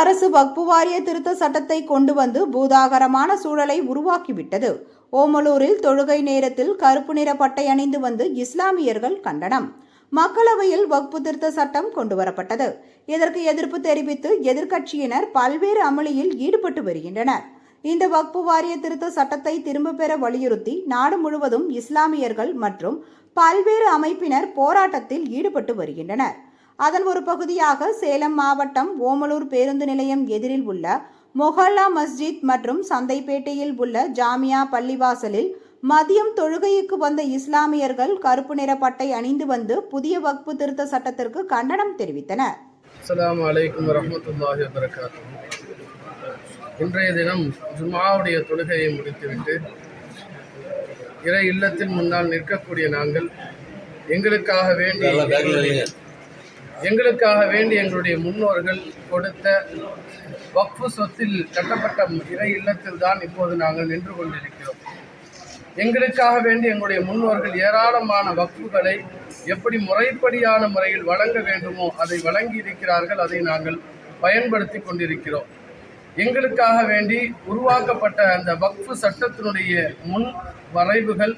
அரசு வக்பு வாரிய திருத்த சட்டத்தை கொண்டு வந்து பூதாகரமான சூழலை உருவாக்கிவிட்டது. ஓமலூரில் தொழுகை நேரத்தில் கருப்பு நிற பட்டை அணிந்து வந்து இஸ்லாமியர்கள் கண்டனம். மக்களவையில் வக்பு திருத்த சட்டம் கொண்டு வரப்பட்டது. இதற்கு எதிர்ப்பு தெரிவித்து எதிர்க்கட்சியினர் பல்வேறு அமளியில் ஈடுபட்டு வருகின்றனர். இந்த வக்பு வாரிய திருத்த சட்டத்தை திரும்ப பெற வலியுறுத்தி நாடு முழுவதும் இஸ்லாமியர்கள் மற்றும் பல்வேறு அமைப்பினர் போராட்டத்தில் ஈடுபட்டு வருகின்றனர். அதன் ஒரு பகுதியாக சேலம் மாவட்டம் ஓமலூர் பேருந்து நிலையம் எதிரில் உள்ள மொஹல்லா மஸ்ஜித் மற்றும் சந்தைப்பேட்டையில் உள்ள ஜாமியா பள்ளிவாசலில் மதியம் தொழுகைக்கு வந்த இஸ்லாமியர்கள் கருப்பு நிற பட்டை அணிந்து வந்து புதிய வக்பு திருத்த சட்டத்திற்கு கண்டனம் தெரிவித்தனர். அஸ்ஸலாமு அலைக்கும் வரஹ்மத்துல்லாஹி வபரகாத்துஹு. இன்றைய தினம் ஜும்ஆவுடைய தொழுகையை முடித்துவிட்டு இறை இல்லத்தின் முன்னால் நிற்கக்கூடிய நாங்கள் எங்களுக்காக வேண்டி எங்களுக்காக வேண்டி எங்களுடைய முன்னோர்கள் கொடுத்த வக்ஃபு சொத்தில் கட்டப்பட்ட இறை இல்லத்தில் தான் இப்போது நாங்கள் நின்று கொண்டிருக்கிறோம். எங்களுக்காக வேண்டி எங்களுடைய முன்னோர்கள் ஏராளமான வக்ஃபுகளை எப்படி முறைப்படியான முறையில் வழங்க வேண்டுமோ அதை வழங்கி இருக்கிறார்கள் அதை நாங்கள் பயன்படுத்தி கொண்டிருக்கிறோம். எங்களுக்காக வேண்டி உருவாக்கப்பட்ட அந்த வக்ஃபு சட்டத்தினுடைய முன் வரைவுகள்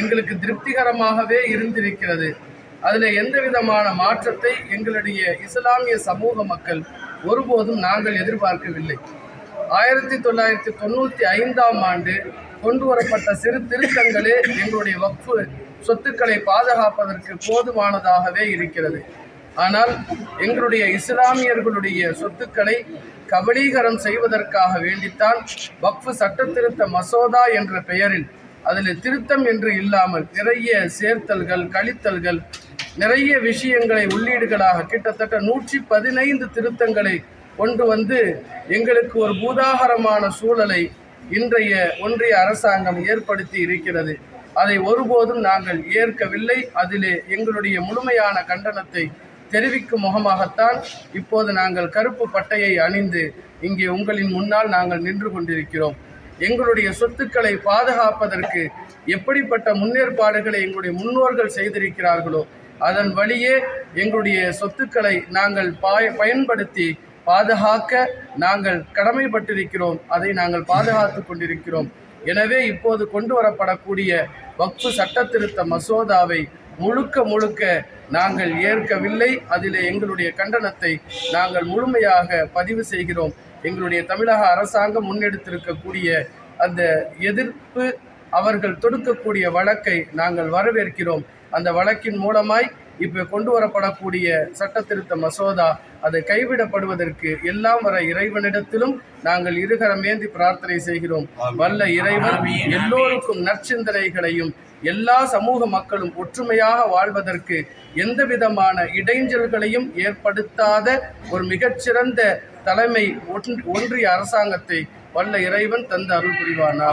எங்களுக்கு திருப்திகரமாகவே இருந்திருக்கிறது. அதில் எந்த விதமான மாற்றத்தை எங்களுடைய இஸ்லாமிய சமூக மக்கள் ஒருபோதும் நாங்கள் எதிர்பார்க்கவில்லை. ஆயிரத்தி தொள்ளாயிரத்தி தொண்ணூற்றி ஐந்தாம் ஆண்டு கொண்டு வரப்பட்ட சிறு திருத்தங்களே எங்களுடைய வக்ஃபு சொத்துக்களை பாதுகாப்பதற்கு போதுமானதாகவே இருக்கிறது. ஆனால் எங்களுடைய இஸ்லாமியர்களுடைய சொத்துக்களை கபலீகரம் செய்வதற்காக வேண்டித்தான் வக்ஃபு சட்ட திருத்த மசோதா என்ற பெயரில் அதில் திருத்தம் என்று இல்லாமல் நிறைய சேர்த்தல்கள் கழித்தல்கள் நிறைய விஷயங்களை உள்ளீடுகளாக கிட்டத்தட்ட நூற்றி பதினைந்து திருத்தங்களை கொண்டு வந்து எங்களுக்கு ஒரு பூதாகரமான சூழலை இன்றைய ஒன்றிய அரசாங்கம் ஏற்படுத்தி இருக்கிறது. அதை ஒருபோதும் நாங்கள் ஏற்கவில்லை. அதிலே எங்களுடைய முழுமையான கண்டனத்தை தெரிவிக்கும் முகமாகத்தான் இப்போது நாங்கள் கருப்பு பட்டையை அணிந்து இங்கே உங்களின் முன்னால் நாங்கள் நின்று கொண்டிருக்கிறோம். எங்களுடைய சொத்துக்களை பாதுகாப்பதற்கு எப்படிப்பட்ட முன்னேற்பாடுகளை எங்களுடைய முன்னோர்கள் செய்திருக்கிறார்களோ அதன் வழியே எங்களுடைய சொத்துக்களை நாங்கள் பாய பயன்படுத்தி பாதுகாக்க நாங்கள் கடமைப்பட்டிருக்கிறோம். அதை நாங்கள் பாதுகாத்து கொண்டிருக்கிறோம். எனவே இப்போது கொண்டு வரப்படக்கூடிய வக்ஃபு சட்ட திருத்த மசோதாவை முழுக்க முழுக்க நாங்கள் ஏற்கவில்லை. அதில் எங்களுடைய கண்டனத்தை நாங்கள் முழுமையாக பதிவு செய்கிறோம். எங்களுடைய தமிழக அரசாங்கம் முன்னெடுத்திருக்கக்கூடிய அந்த எதிர்ப்பு அவர்கள் தொடுக்கக்கூடிய வழக்கை நாங்கள் வரவேற்கிறோம். அந்த வழக்கின் மூலமாய் இப்போ கொண்டு வரப்படக்கூடிய சட்ட திருத்த மசோதா அது கைவிடப்படுவதற்கு எல்லாம் வர இறைவனிடத்திலும் நாங்கள் இருகரம் ஏந்தி பிரார்த்தனை செய்கிறோம். வல்ல இறைவன் எல்லோருக்கும் நற்சிந்தனைகளையும் எல்லா சமூக மக்களும் ஒற்றுமையாக வாழ்வதற்கு எந்த விதமான இடைஞ்சல்களையும் ஏற்படுத்தாத ஒரு மிகச்சிறந்த தலைமை ஒன்- ஒன்றிய அரசாங்கத்தை வல்ல இறைவன் தந்து அருள் புரிவானா